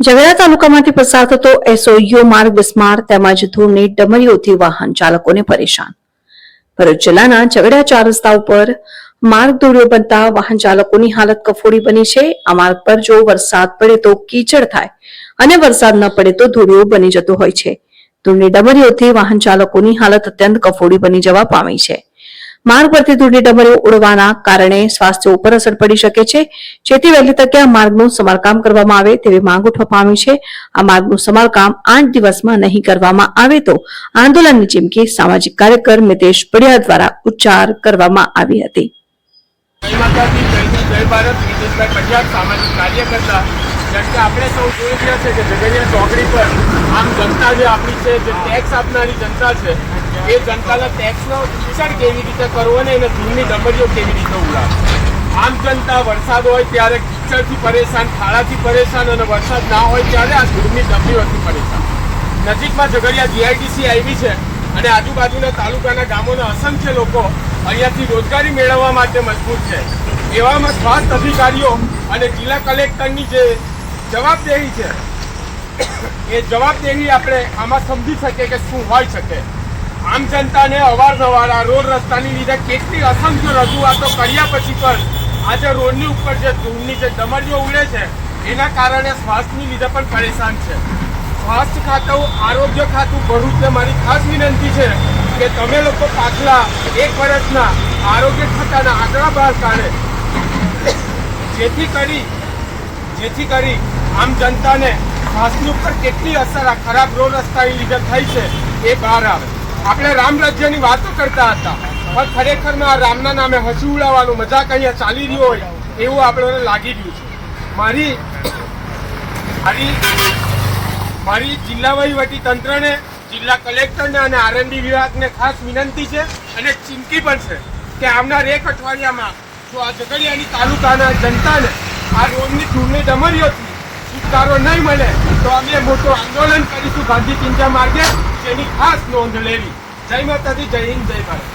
ઝઘડા તાલુકામાંથી પસાર થતો એસઓયુ માર્ગ બિસ્માર તેમજ ધૂળની ડમરીઓથી વાહન ચાલકોને પરેશાન. ભરૂચ જિલ્લાના ઝઘડા ચાર રસ્તા ઉપર માર્ગ દોર્યો બનતા વાહન ચાલકોની હાલત કફોડી બની છે. આ માર્ગ પર જો વરસાદ પડે તો કીચડ થાય અને વરસાદ ન પડે તો ધૂળિયો બની જતો હોય છે. ધૂળની ડમરીઓથી વાહન ચાલકોની હાલત અત્યંત કફોડી બની જવા પામી છે. માર્ગ પરથી ધૂળની ડમરીઓ ઉડવાના કારણે સ્વાસ્થ્ય ઉપર અસર પડી શકે છે. જેથી વહેલી તકે આ માર્ગનું સમારકામ કરવામાં આવે તેવી માંગ ઉઠવા પામી છે. આ માર્ગનું સમારકામ આઠ દિવસમાં નહીં કરવામાં આવે તો આંદોલનની ચીમકી સામાજિક કાર્યકર મિતેશ પડિયા દ્વારા ઉચ્ચાર કરવામાં આવી હતી. જય ભારત. સામાજિક કાર્યકર્તા. જેમ કે આપણે સૌ જોઈ રહ્યા છે કે ઝઘડિયા ચોકડી પર આમ જનતા જે આપણી છે, જે ટેક્સ આપનારી જનતા છે, એ જનતાના ટેક્સનો શિક્ષણ કેવી રીતે કરવો ને એને ધૂળની ડમરીઓ કેવી રીતે ઉડાવે આમ જનતા વરસાદ હોય ત્યારે કિચડથી પરેશાન, ખાડાથી પરેશાન અને વરસાદ ના હોય ત્યારે આ ધૂળની ડમરીઓથી પરેશાન. નજીકમાં ઝઘડિયા જીઆઈડીસી આવી છે અને આજુબાજુના તાલુકાના ગામોના અસંખ્ય લોકો અહીંયાથી રોજગારી મેળવવા માટે મજબૂર છે. એવામાં સ્વાસ્થ્ય અધિકારીઓ અને જિલ્લા કલેક્ટરની જે જવાબદેહી છે. એ જવાબદેહી આપણે આમાં સમજી શકીએ કે શું હોઈ શકે. આમ જનતાને અવારનવાર આ રોડ રસ્તાની લીધે કેટલી અસંખ્ય રજૂઆતો કર્યા પછી પણ આજે રોડની ઉપર જે ધૂળની જે દમડીઓ ઉડે છે, એના કારણે સ્વાસ્થ્યની લીધે પણ પરેશાન છે. સ્વાસ્થ્ય ખાતું, આરોગ્ય ખાતું ભરૂચને મારી ખાસ વિનંતી છે કે તમે લોકો પાછલા એક વર્ષના આરોગ્ય ખાતાના આંકડા બહાર કાઢે. જેથી કરી જેથી કરી આમ જનતાને સ્વાસ્થ્ય ઉપર કેટલી અસર આ ખરાબ રોડ રસ્તાની લીધે થઈ છે એ બહાર આવે. આપણે રામ રાજ્યની વાતો કરતા હતા, પણ ખરેખરમાં આ રામના નામે હસી ઉડાવવાનું મજાક અહીંયા ચાલી રહ્યું હોય, એવું આપણને લાગી રહ્યું છે. મારી મારી મારી જિલ્લા વહીવટી તંત્રને, જિલ્લા કલેક્ટરને અને આરએનડી વિભાગને ખાસ વિનંતી છે અને ચીમકી પણ છે કે આવનાર એક અઠવાડિયામાં જો આ ઝઘડિયાની તાલુકાના જનતાને આ રોડની ધૂળની ડમરીઓથી છુટકારો નહીં મળે, તો અમે મોટું આંદોલન કરીશું ગાંધી ચિંતા માર્ગે, જેની ખાસ નોંધ લેવી. જય માતાજી, જય હિન્દ, જય ભારત.